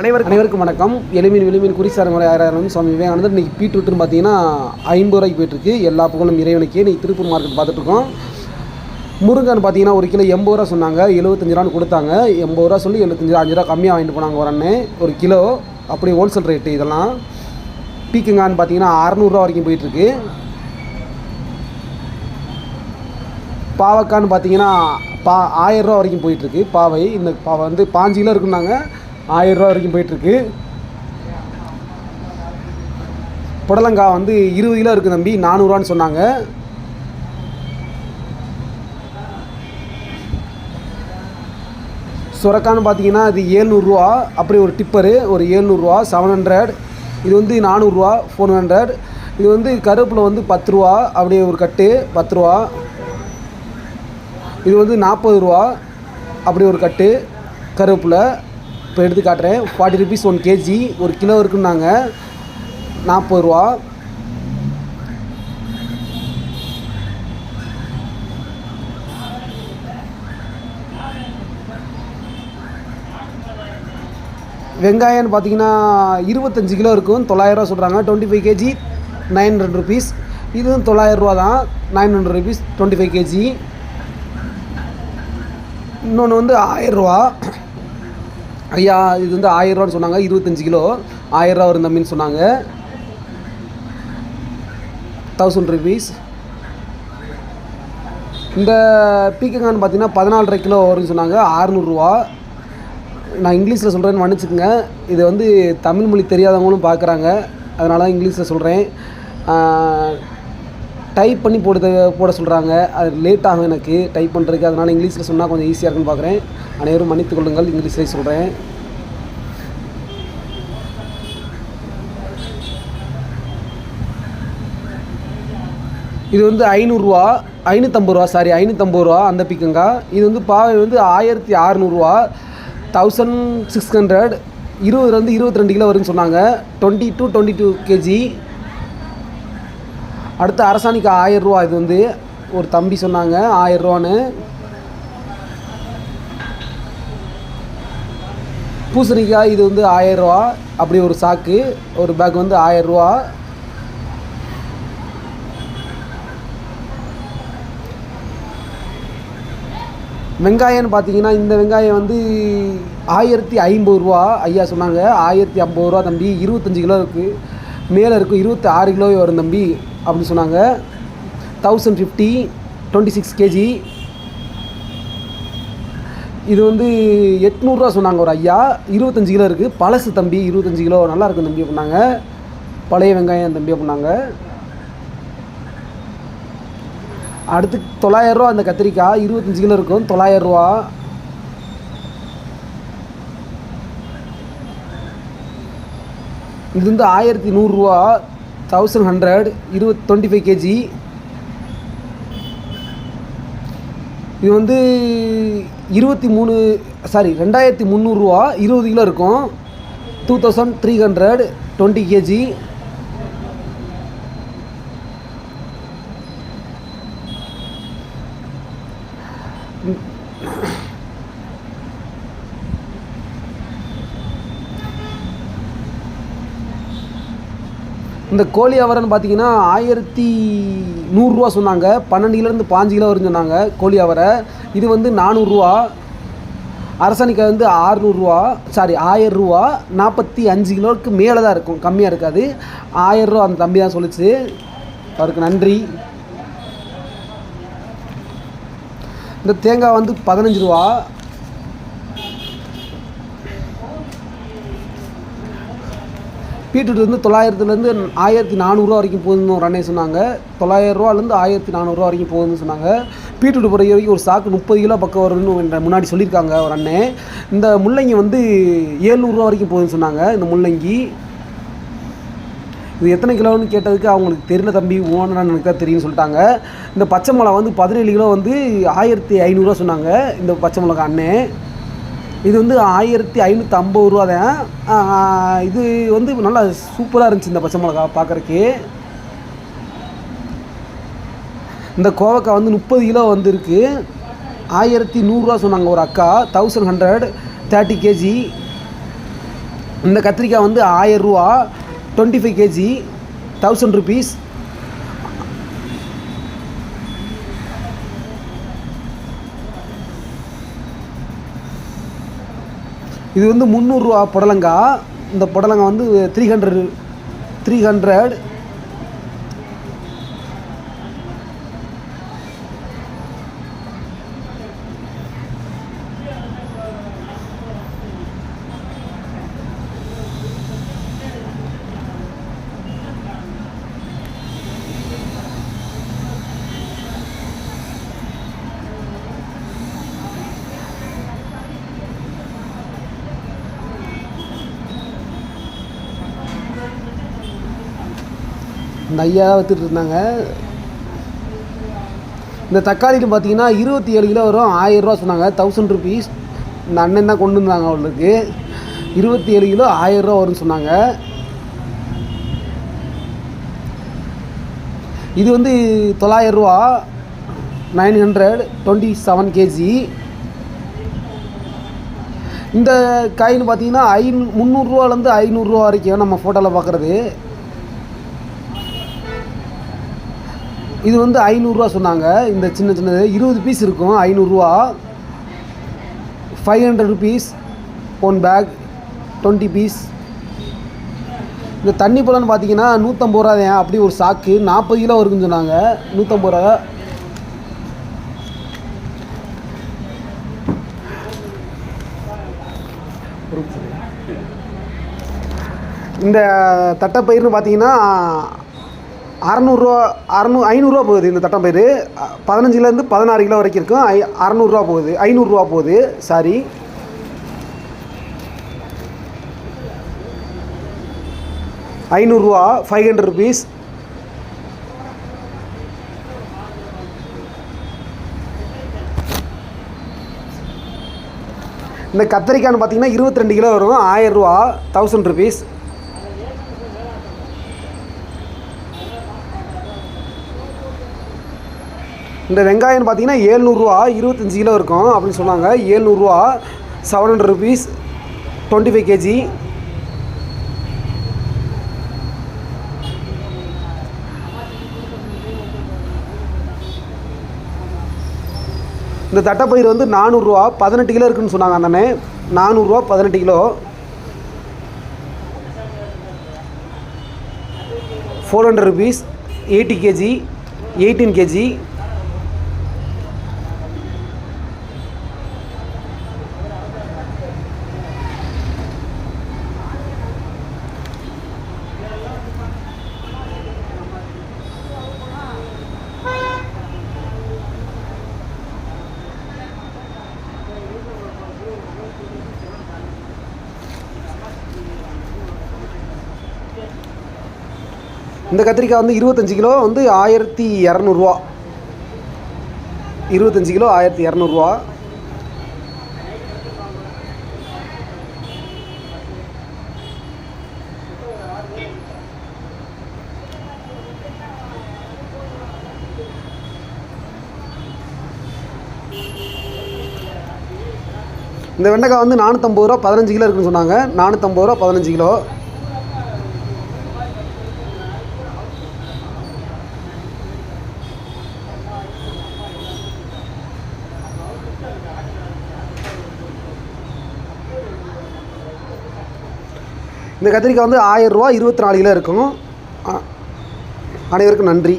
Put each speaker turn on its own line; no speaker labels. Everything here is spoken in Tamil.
அனைவருக்கும் அனைவருக்கும் வணக்கம். எளிமின் விளிமின் குறிசாரங்களை ஆயிரம் சுவாமி விவேகானந்தர். இன்னைக்கு பீட்ரூட்னு பார்த்தீங்கன்னா ஐம்பது ரூபாய்க்கு போயிட்டுருக்கு. எல்லா புகழும் இறைவனுக்கே. இன்னைக்கு திருப்பூர் மார்க்கெட் பார்த்துட்ருக்கோம் முருங்கன்னு பார்த்தீங்கன்னா ஒரு கிலோ எண்பது ரூபா சொன்னாங்க. எழுபத்தஞ்சு ரூபான்னு கொடுத்தாங்க. எண்பது ரூபா சொல்லி எழுபத்தஞ்சு அஞ்சு ரூபா கம்மியாக வாங்கிட்டு போனாங்க ஒரு ஒரு கிலோ. அப்படி ஹோல்சேல் ரேட்டு இதெல்லாம். பீக்கங்கான்னு பார்த்தீங்கன்னா அறநூறுரூவா வரைக்கும் போயிட்டுருக்கு. பாவக்கான்னு பார்த்தீங்கன்னா பா ஆயிரரூவா வரைக்கும் போயிட்டுருக்கு. பாவை. இந்த பாவை வந்து பாஞ்சு கிலோ இருக்குன்னாங்க. ஆயிரரூவா வரைக்கும் போயிட்டுருக்கு. புடலங்காய் வந்து இருபது கிலோ இருக்குது தம்பி நானூறுரூவான்னு சொன்னாங்க. சுரக்கான்னு பார்த்தீங்கன்னா இது ஏழ்நூறுரூவா அப்படி ஒரு டிப்பரு ஒரு ஏழ்நூறுரூவா செவன் ஹண்ட்ரட் இது வந்து நானூறுரூவா ஃபோர் ஹண்ட்ரட் இது வந்து கருவேப்பிலை வந்து பத்து ரூபா அப்படியே ஒரு கட்டு பத்து ரூபா. இது வந்து நாற்பது ரூபா அப்படி ஒரு கட்டு கருவேப்பிலை. இப்போ எடுத்து காட்டுறேன். ஃபார்ட்டி ருபீஸ் ஒன் கேஜி ஒரு கிலோ இருக்குன்னாங்க. நாற்பது ரூபா. வெங்காயம்னு பார்த்தீங்கன்னா இருபத்தஞ்சி கிலோ இருக்கும். தொள்ளாயிரரூவா சொல்கிறாங்க twenty five KG nine hundred rupees இதுவும் தொள்ளாயிரரூவா தான். Nine hundred rupees twenty five KG இன்னொன்று வந்து ஆயிரரூவா ஐயா இது வந்து ஆயிரரூவான்னு சொன்னாங்க இருபத்தஞ்சி கிலோ. ஆயிரரூவா வரும் தம்பின்னு சொன்னாங்க. தௌசண்ட் ருபீஸ் இந்த பீக்கங்கான்னு பார்த்தீங்கன்னா பதினாலரை கிலோ வரும்னு சொன்னாங்க ஆறுநூறுவா நான் இங்கிலீஷில் சொல்கிறேன்னு மன்னிச்சுக்கோங்க. இது வந்து தமிழ் மொழி தெரியாதவங்களும் பார்க்குறாங்க. அதனால தான் இங்கிலீஷில் சொல்கிறேன் டைப் பண்ணி போடுறது போட சொல்கிறாங்க அது லேட் ஆகும் எனக்கு. டைப் பண்ணுறதுக்கு அதனால் இங்கிலீஷில் சொன்னால் கொஞ்சம் ஈஸியாக இருக்குன்னு பார்க்குறேன் அனைவரும் மன்னித்து கொள்ளுங்கள் இங்கிலீஷில் சொல்கிறேன் இது வந்து ஐநூறுரூவா ஐநூற்றம்பது ரூபா சாரி ஐநூற்றம்பது ரூபா அந்த பிக்கங்கா இது வந்து பாவை வந்து ஆயிரத்தி அறநூறுவா தௌசண்ட் சிக்ஸ் ஹண்ட்ரட் இருபதுலேருந்து இருபத்தி ரெண்டு கிலோ வரும்னு சொன்னாங்க. Twenty two twenty two KG அடுத்து அரசாணிக்கு ஆயிரரூவா இது வந்து ஒரு தம்பி சொன்னாங்க ஆயிரரூவான்னு பூசணிக்காய் இது வந்து ஆயிரரூவா அப்படி ஒரு சாக்கு ஒரு பேக் வந்து ஆயிரரூவா வெங்காயம்னு பார்த்தீங்கன்னா இந்த வெங்காயம் வந்து ஆயிரத்தி ஐம்பது ரூபா ஐயா சொன்னாங்க ஆயிரத்தி ஐம்பது ரூபா தம்பி இருபத்தஞ்சி கிலோ இருக்குது மேலே இருக்கும் இருபத்தி ஆறு கிலோவே வரும் தம்பி. அப்படின்னு சொன்னாங்க. Thousand fifty twenty six KG இது வந்து எட்நூறுரூவா சொன்னாங்க ஒரு ஐயா. இருபத்தஞ்சி கிலோ இருக்குது பழசு தம்பி இருபத்தஞ்சி கிலோ. நல்லா இருக்கும் தம்பி அப்படின்னாங்க. பழைய வெங்காயம் தம்பி அப்படின்னாங்க. அடுத்து தொள்ளாயிரரூவா அந்த கத்திரிக்காய். இருபத்தஞ்சி கிலோ இருக்கும். தொள்ளாயிரரூவா இது வந்து ஆயிரத்தி நூறுரூவா. தௌசண்ட் ஹண்ட்ரட் இருபத் டுவெண்ட்டி ஃபைவ் கேஜி இது வந்து இருபத்தி மூணு சாரி ரெண்டாயிரத்தி முந்நூறுரூவா இருபது கிலோ இருக்கும். Two thousand three hundred twenty KG இந்த கோழி அவரைன்னு பார்த்தீங்கன்னா ஆயிரத்தி நூறுரூவா சொன்னாங்க. பன்னெண்டு கிலோலேருந்து பாஞ்சு கிலோ வரும்னு சொன்னாங்க கோழி அவரை. இது வந்து நானூறுரூவா. அரசாணிக்காய் வந்து ஆறுநூறுவா சாரி ஆயிரரூவா. நாற்பத்தி அஞ்சு கிலோவுக்கு மேலே தான் இருக்கும். கம்மியாக இருக்காது. ஆயிரரூவா அந்த தம்பி தான் சொல்லிச்சு. அவருக்கு நன்றி. இந்த தேங்காய் வந்து பதினஞ்சு ரூபா. பீட்ரூட் வந்து தொள்ளாயிரத்துலேருந்து ஆயிரத்தி நானூறுரூவா வரைக்கும் போகுதுன்னு ஒரு அண்ணே சொன்னாங்க. தொள்ளாயிரரூவாலேருந்து ஆயிரத்தி நானூறுரூவா வரைக்கும் போகுதுன்னு சொன்னாங்க. பீட்ரூட் பொறுத்த வரைக்கும் ஒரு சாக்கு முப்பது கிலோ பக்கம் வரும்னு என்ற முன்னாடி சொல்லியிருக்காங்க ஒரு அண்ணே. இந்த முள்ளங்கி வந்து ஏழ்நூறுரூவா வரைக்கும் போகுதுன்னு சொன்னாங்க இந்த முள்ளங்கி. இது எத்தனை கிலோன்னு கேட்டதுக்கு அவங்களுக்கு தெரியல தம்பி ஓனராக எனக்கு தான் தெரியும்னு சொல்லிட்டாங்க. இந்த பச்சை மிளகா வந்து பதினேழு கிலோ வந்து ஆயிரத்தி ஐநூறுரூவா சொன்னாங்க இந்த பச்சை மிளகா அண்ணே. இது வந்து ஆயிரத்தி ஐநூற்றி ஐம்பது ரூபா தான். இது வந்து நல்லா சூப்பராக இருந்துச்சு இந்த பச்சை மிளகா பார்க்குறக்கு இந்த கோவக்காய் வந்து முப்பது கிலோ வந்துருக்கு. ஆயிரத்தி நூறுரூவா சொன்னாங்க ஒரு அக்கா. தௌசண்ட் ஹண்ட்ரட் தேர்ட்டி கேஜி இந்த கத்திரிக்காய் வந்து ஆயரூவா twenty five KG thousand rupees இது வந்து முந்நூறுரூவா புடலங்காய் இந்த புடலங்காய் வந்து த்ரீ ஹண்ட்ரட் த்ரீ ஹண்ட்ரட் இந்த ஐயா வித்துட்டு இருந்தாங்க. இந்த தக்காளிக்கு பார்த்தீங்கன்னா இருபத்தி ஏழு கிலோ வரும் ஆயிரரூவா சொன்னாங்க. தௌசண்ட் ருபீஸ் இந்த அண்ணன் தான் கொண்டு வந்தாங்க அவளுக்கு. இருபத்தி ஏழு கிலோ ஆயிரரூவா வரும்னு சொன்னாங்க. இது வந்து தொள்ளாயிரரூவா nine hundred twenty seven KG இந்த காயின்னு பார்த்தீங்கன்னா ஐநூ முந்நூறுரூவாலேருந்து ஐநூறுரூவா வரைக்கும் நம்ம ஃபோட்டோவில் பார்க்குறது இது வந்து ஐநூறுரூவா சொன்னாங்க. இந்த சின்ன சின்னது இருபது பீஸ் இருக்கும் ஐநூறுரூவா. Five hundred rupees one pack twenty piece இந்த தண்ணி பழம்னு பார்த்தீங்கன்னா நூற்றம்பது ரூபா தான் அப்படி ஒரு சாக்கு நாற்பது கிலோ இருக்குன்னு சொன்னாங்க. நூற்றம்பது ரூபா. இந்த தட்டைப்பயிர்னு பார்த்தீங்கன்னா அறநூறுரூவா அறநூ ஐநூறுரூவா போகுது இந்த தட்டம் பயிர் பதினஞ்சுலேருந்து பதினாறு கிலோ வரைக்கும் இருக்கும். ஐ அறநூறுரூவா போகுது. ஐநூறுரூவா போகுது. சாரி. ஐநூறுரூவா ஃபைவ் ஹண்ட்ரட் ருபீஸ் இந்த கத்திரிக்காய்னு பார்த்தீங்கன்னா இருபத்தி ரெண்டு கிலோ வரும். ஆயிரரூவா தௌசண்ட் ருபீஸ் இந்த வெங்காயம் பார்த்தீங்கன்னா ஏழ்நூறுரூவா இருபத்தஞ்சி கிலோ இருக்கும் அப்படின்னு சொன்னாங்க. ஏழ்நூறுரூவா seven hundred rupees twenty five KG இந்த தட்டைப்பயிர் வந்து நானூறுரூவா பதினெட்டு கிலோ இருக்குன்னு சொன்னாங்க அண்ணனே நானூறுரூவா பதினெட்டு kilo. Four hundred rupees eighty KG eighteen KG இந்த கத்திரிக்காய் வந்து இருபத்தஞ்சி கிலோ வந்து ஆயிரத்தி இரநூறுவா. இருபத்தஞ்சி கிலோ ஆயிரத்தி இரநூறுவா. இந்த வெண்டைக்காய் வந்து நானூற்றம்பது ரூபா பதினஞ்சு கிலோ இருக்குன்னு சொன்னாங்க. நானூற்றம்பது ரூபா பதினஞ்சு கிலோ. இந்த கத்திரிக்காய் வந்து ஆயிரரூவா இருபத்தி நாலு கிலோ இருக்கும். அனைவருக்கும் நன்றி.